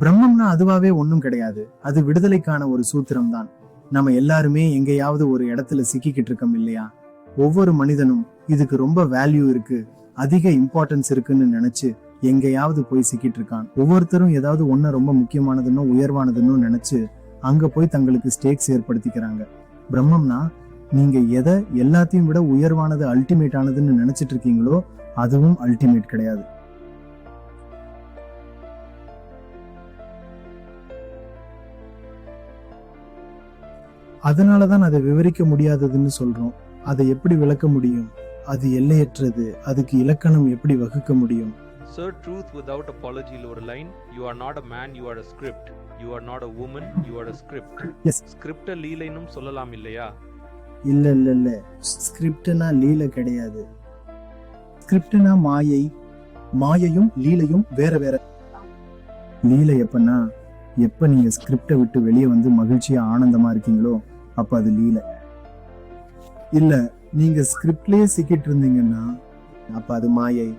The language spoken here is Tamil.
பிரம்மம்னா அதுவாவே ஒன்றும் கிடையாது. அது விடுதலைக்கான ஒரு சூத்திரம் தான் நம்ம எல்லாருமே எங்கேயாவது ஒரு இடத்துல சிக்கிக்கிட்டு இருக்கோம் இல்லையா? ஒவ்வொரு மனிதனும் இதுக்கு ரொம்ப வேல்யூ இருக்கு அதிக இம்பார்ட்டன்ஸ் இருக்குன்னு நினைச்சு எங்கேயாவது போய் சிக்கிட்டு இருக்கான். ஒவ்வொருத்தரும் ஏதாவது ஒண்ணு ரொம்ப முக்கியமானதுன்னு உயர்வானதுன்னு நினைச்சு அங்க போய் தங்களுக்கு ஸ்டேக்ஸ் ஏற்படுத்திக்கிறாங்க. பிரம்மம்னா நீங்க எதை எல்லாத்தையும் விட உயர்வானது அல்டிமேட் ஆனதுன்னு நினைச்சிட்டு இருக்கீங்களோ அதுவும் அல்டிமேட் கிடையாது. அதனாலதான் அதை விவரிக்க முடியாததுன்னு சொல்றோம் அதை எப்படி விளக்க முடியும் அது எல்லையற்றது அதுக்கு இலக்கணம் எப்படி வகுக்க முடியும் Sir, truth without apology, lower line. You are not a man, you are a script. You are not a woman, you are a script. Yes. ஸ்கிரிப்ட லீலைனும் சொல்லலாம் இல்லையா இல்ல இல்ல இல்ல ஸ்கிரிப்ட்னா லீல கிடையாது ஸ்கிரிப்ட்னா மாயை மாயையும் லீலையும் வேற வேற லீலை எப்பன்னா எப்ப நீங்க ஸ்கிரிப்டை விட்டு வெளியே வந்து மகிழ்ச்சியா ஆனந்தமா இருக்கீங்களோ அப்ப அது லீலை. இல்ல நீங்க ஸ்கிரிப்ட்லயே சிக்கிட்டு இருந்தீங்கன்னா அப்ப அது மாயை.